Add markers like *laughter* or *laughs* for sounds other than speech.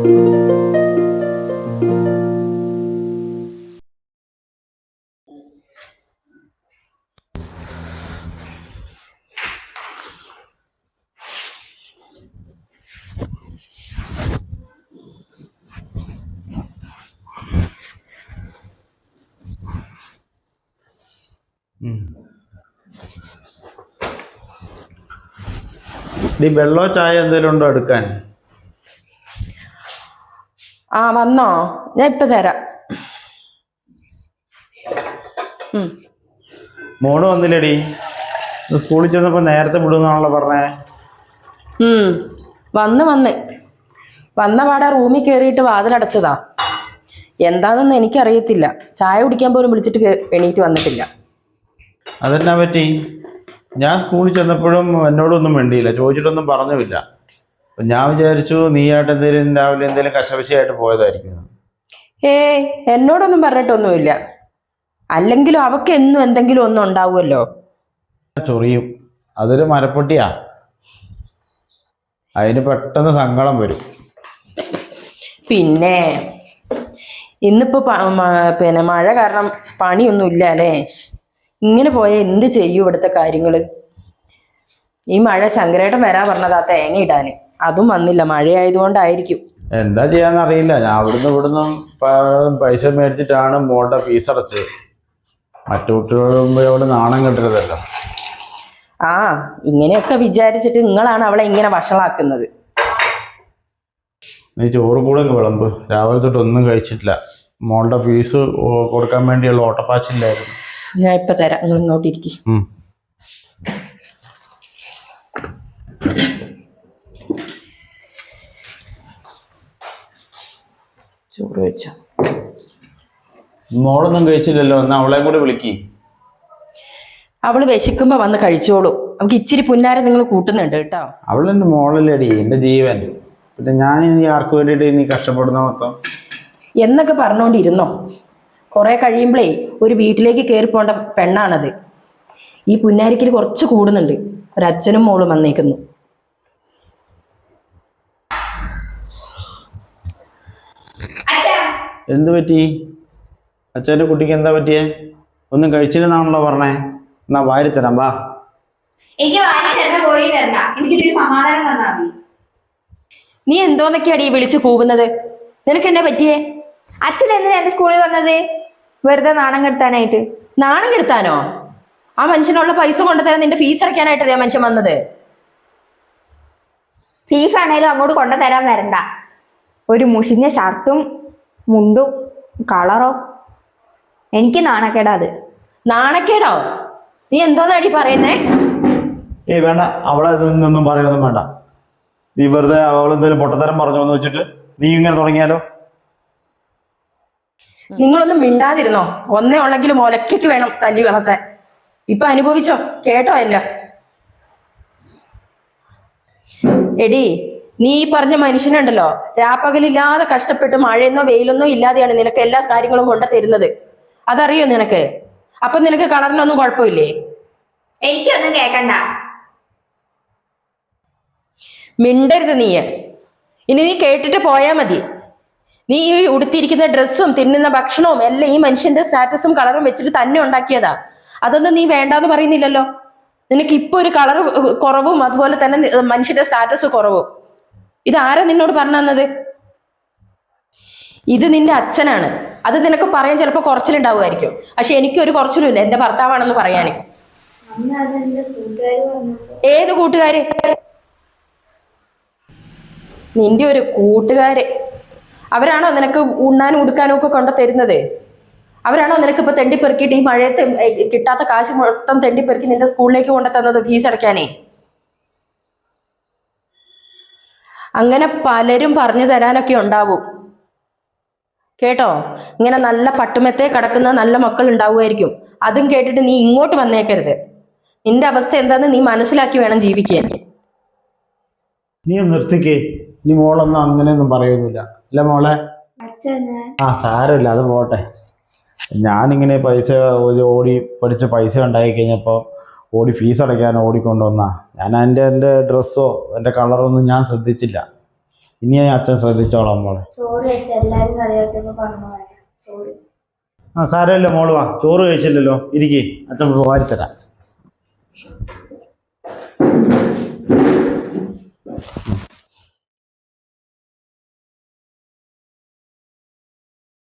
നീ *laughs* വെള്ളോ ചായ എന്തെങ്കിലും ഉണ്ടോ എടുക്കാൻ? ആ വന്നോ. ഞാൻ ഇപ്പൊ തരാം. മോണ് മോൾ വന്നില്ലടി. സ്കൂളിൽ ചെന്നപ്പോ നേരത്തെ വിടുന്നാണല്ലോ പറഞ്ഞേ. വന്ന് വന്ന്. വന്ന പാടെ റൂമിൽ കയറിയിട്ട് വാതിലടച്ചതാ എന്താണെന്ന് എനിക്കറിയത്തില്ല. ചായ കുടിക്കാൻ പോലും വിളിച്ചിട്ട് എണീറ്റ് വന്നിട്ടില്ല. അതെന്നാ പറ്റി? ഞാൻ സ്കൂളിൽ ചെന്നപ്പോഴും എന്നോടൊന്നും വേണ്ടിയില്ല ചോദിച്ചിട്ടൊന്നും പറഞ്ഞുമില്ല. അപ്പൊ ഞാൻ വിചാരിച്ചു നീയായിട്ട് എന്തെങ്കിലും രാവിലെ എന്തെങ്കിലും കശപശയായിട്ട് പോയതായിരിക്കും. ഏ എന്നോടൊന്നും പറഞ്ഞിട്ടൊന്നുമില്ല. അല്ലെങ്കിലും അവക്ക് എന്നും എന്തെങ്കിലും ഒന്നും ഉണ്ടാവുമല്ലോ. ചൊറിയും. അതൊരു മരപ്പൊട്ടിയാ. അതിന് പെട്ടെന്ന് സങ്കടം വരും. പിന്നെ ഇന്നിപ്പോ പിന്നെ മഴ കാരണം പണിയൊന്നും ഇല്ല അല്ലേ? ഇങ്ങനെ പോയാൽ എന്ത് ചെയ്യും ഇവിടുത്തെ കാര്യങ്ങൾ ഈ മഴ ശങ്കരേട്ടൻ വരാൻ പറഞ്ഞതാ തേങ്ങ ഇടാന്. അതും വന്നില്ല. മഴയായതുകൊണ്ടായിരിക്കും. എന്താ ചെയ്യാന്ന് അറിയില്ല. ഞാൻ അവിടുന്ന് ഇവിടുന്ന് പൈസ മേടിച്ചിട്ടാണ് മോളുടെ ഫീസ് അടച്ചത്. മറ്റു കുട്ടികളോട് നാണം കെട്ടരുതല്ലോ. ആ ഇങ്ങനെയൊക്കെ വിചാരിച്ചിട്ട് നിങ്ങളാണ് അവളെ ഇങ്ങനെ വഷളാക്കുന്നത്. നീ ചോറ് കൂടെ വിളമ്പ്. രാവിലെ തൊട്ട് ഒന്നും കഴിച്ചിട്ടില്ല. മോളുടെ ഫീസ് കൊടുക്കാൻ വേണ്ടിയുള്ള ഓട്ടപ്പാച്ചില്ലായിരുന്നു. ഞാൻ ഇപ്പൊ തരാം. നിങ്ങൾ ഇങ്ങോട്ട് ഇരിക്കും. ചോറ് വെച്ചോ. മോളൊന്നും കഴിച്ചില്ലല്ലോ. എന്നാ അവളെ കൂടെ വിളിക്കി. അവൾ വിശക്കുമ്പോ വന്ന് കഴിച്ചോളൂ. നമുക്ക് ഇച്ചിരി പുന്നാരം നിങ്ങൾ കൂട്ടുന്നുണ്ട് കേട്ടോ. അവളെന്റെ മോളല്ലേടി. എന്റെ ജീവൻ. പിന്നെ ഞാൻ ഇനി ആർക്ക് വേണ്ടിയിട്ട് ഇനി കഷ്ടപ്പെടുന്ന മൊത്തം? എന്നൊക്കെ പറഞ്ഞുകൊണ്ടിരുന്നോ കുറെ കഴിയുമ്പളേ ഒരു വീട്ടിലേക്ക് കയറി പോണ്ട പെണ്ണാണത്. ഈ പുന്നാരിക്കൽ കുറച്ച് കൂടുന്നുണ്ട്. ഒരച്ഛനും മോളും വന്നേക്കുന്നു. എന്ത് പറ്റി? അച്ഛന്റെ കുട്ടിക്ക് എന്താ പറ്റിയേ? ഒന്നും കഴിച്ചില്ലെന്നാണല്ലോ പറഞ്ഞേ. എന്നാ വാരി തരാം വാ. എനിക്ക് വാരി കോഴി എനിക്ക് ഇതിന് സമാധാനം തന്നാ മതി. നീ എന്തോന്നൊക്കെയാടി ഈ വിളിച്ചു കൂവുന്നത്? നിനക്ക് എന്നെ പറ്റിയേ? അച്ഛൻ എന്തിനാ എന്റെ സ്കൂളിൽ വന്നത്? വെറുതെ നാണം കെടുത്താനായിട്ട്. നാണം കെടുത്താനോ? ആ മനുഷ്യനുള്ള പൈസ കൊണ്ടുതരാൻ നിന്റെ ഫീസ് അടയ്ക്കാനായിട്ടല്ലേ ആ മനുഷ്യൻ വന്നത്? ഫീസ് ആണേലും അങ്ങോട്ട് കൊണ്ടുതരാൻ വരണ്ട. ഒരു മുഷിഞ്ഞ ഷർട്ടും മുണ്ടും കളറോ എനിക്ക് നാണക്കേടാ അത്. നാണക്കേടോ? നീ എന്തോന്നാടി പറയുന്നേ? ഏയ് വേണ്ട. അവളെ ഇതൊന്നും പറയാനൊന്നും വേണ്ട. നീ വെറുതെ അവളെന്തെങ്കിലും പൊട്ടത്തരം പറഞ്ഞു എന്ന് വെച്ചിട്ട് നീ ഇങ്ങനെ തുടങ്ങിയാലോ? നിങ്ങളൊന്നും മിണ്ടാതിരുന്നോ? ഒന്നേ ഉള്ളെങ്കിലും ഒലക്കയ്ക്ക് വേണം തല്ലി വളർത്താൻ. ഇപ്പൊ അനുഭവിച്ചോ? കേട്ടോ അല്ല എടി നീ ഈ പറഞ്ഞ മനുഷ്യനുണ്ടല്ലോ. രാപ്പകലില്ലാതെ കഷ്ടപ്പെട്ട് മഴയെന്നോ വെയിലൊന്നോ ഇല്ലാതെയാണ് നിനക്ക് എല്ലാ കാര്യങ്ങളും കൊണ്ട തരുന്നത്. അതറിയോ നിനക്ക്? അപ്പൊ നിനക്ക് കളറിനൊന്നും കുഴപ്പമില്ലേ? എനിക്കൊന്നും കേക്കണ്ട. മിണ്ടരുത് നീ ഇനി നീ കേട്ടിട്ട് പോയാ മതി. നീ ഈ ഉടുത്തിരിക്കുന്ന ഡ്രസ്സും തിന്നുന്ന ഭക്ഷണവും എല്ലാം ഈ മനുഷ്യന്റെ സ്റ്റാറ്റസും കളറും വെച്ചിട്ട് തന്നെ ഉണ്ടാക്കിയതാ. അതൊന്നും നീ വേണ്ടാന്ന് പറയുന്നില്ലല്ലോ. നിനക്ക് ഇപ്പൊ ഒരു കളർ കുറവും അതുപോലെ തന്നെ മനുഷ്യന്റെ സ്റ്റാറ്റസ് കുറവും. ഇത് നിന്നോട് പറഞ്ഞു തന്നത്? ഇത് നിന്റെ അച്ഛനാണ്. അത് നിനക്ക് പറയാൻ ചിലപ്പോൾ കുറച്ചിലുണ്ടാവുമായിരിക്കും. പക്ഷെ എനിക്കൊരു കുറച്ചിലുമില്ല. എന്റെ ഭർത്താവാണെന്ന് പറയാന്. ഏത് കൂട്ടുകാര്? നിന്റെ ഒരു കൂട്ടുകാര്. അവരാണോ നിനക്ക് ഉണ്ണാനും ഉടുക്കാനും ഒക്കെ കൊണ്ട തരുന്നത്? അവരാണോ നിനക്ക് ഇപ്പൊ തെണ്ടിപ്പെറുക്കിയിട്ട് ഈ മഴയത്ത് കിട്ടാത്ത കാശ് മൊത്തം തെണ്ടിപ്പെറുക്കി നിന്റെ സ്കൂളിലേക്ക് കൊണ്ടു തന്നത് ഫീസ് അടയ്ക്കാനേ? അങ്ങനെ പലരും പറഞ്ഞു തരാനൊക്കെ ഉണ്ടാവും. കേട്ടോ? ഇങ്ങനെ നല്ല പട്ടുമത്തെ കിടക്കുന്ന നല്ല മക്കൾ ഉണ്ടാവുമായിരിക്കും. അതും കേട്ടിട്ട് നീ ഇങ്ങോട്ട് വന്നേക്കരുത്. നിന്റെ അവസ്ഥ എന്താന്ന് നീ മനസ്സിലാക്കി വേണം ജീവിക്കാൻ. നീ ഒന്ന് നിർത്തിക്കേ. നീ മോളൊന്നും അങ്ങനെയൊന്നും പറയുന്നില്ല. അല്ല മോളെ. ആ സാരമില്ല അത് പോട്ടെ. ഞാനിങ്ങനെ പൈസ ഒരു ഓടി പഠിച്ച് പൈസ ഉണ്ടായി കഴിഞ്ഞപ്പോൾ ഓടി ഫീസ് അടയ്ക്കാൻ ഓടിക്കൊണ്ടുവന്നാ. ഞാൻ എന്റെ എന്റെ ഡ്രസ്സോ എന്റെ കളറൊന്നും ഞാൻ ശ്രദ്ധിച്ചില്ല. ഇനി അച്ഛൻ ശ്രദ്ധിച്ചോളാം മോളെ. ആ സാരമില്ല മോൾ വാ. ചോറ് കഴിച്ചില്ലല്ലോ. ഇരിക്കേ. അച്ഛൻ വാരിത്തരാം. Mm-hmm.